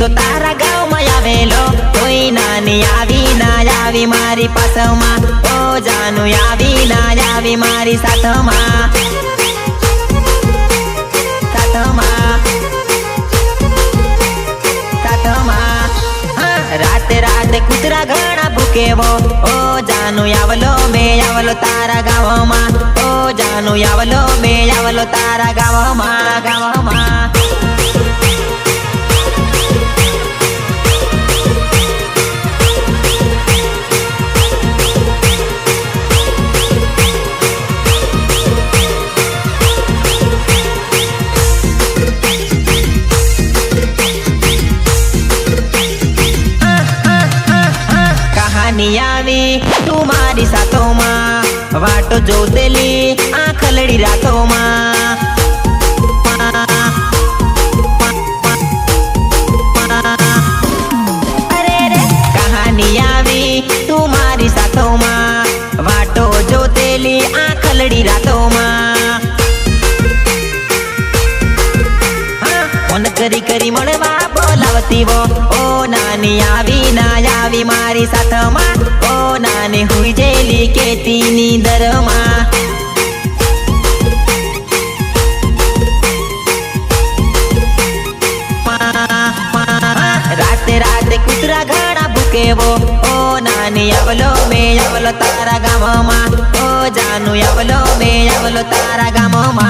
તો તારા ગામમાં આવેલો, કોઈ નાની આવી ના આવી મારી પાસમાં. ઓ જાનું, આવી ના આવી મારી સાથમાં. રાતે રાતે કૂતરા ઘણા ભૂકેવો. ઓ જાનું, આવલો મે, આવલો તારા ગામમાં. ઓ જાનુ, આવલો મે, આવલો તારા ગામમાં. ગામમાં. કહાની આવી તું મારી સાથોમાં વાટો જોતેલી આ ખલડી રાતોમાં. કહાની આવી, તું મારી સાથોમાં વાટો જોતેલી આ ખલડી રાતોમાં. ફોન કરી કરી મળવા બોલાવતી વો ઓ નાની આવી ના આવી મારી સાથમાં. ઓ નાની હુઈ જેલી કેતીની દરમાં. રાતે રાતે કૂતરા ઘણા ભૂકેવો ઓ નાની આવલો, મે આવલો તારા ગામમાં. ઓ જાનુ, આવલો, મે આવલો તારા ગામમાં.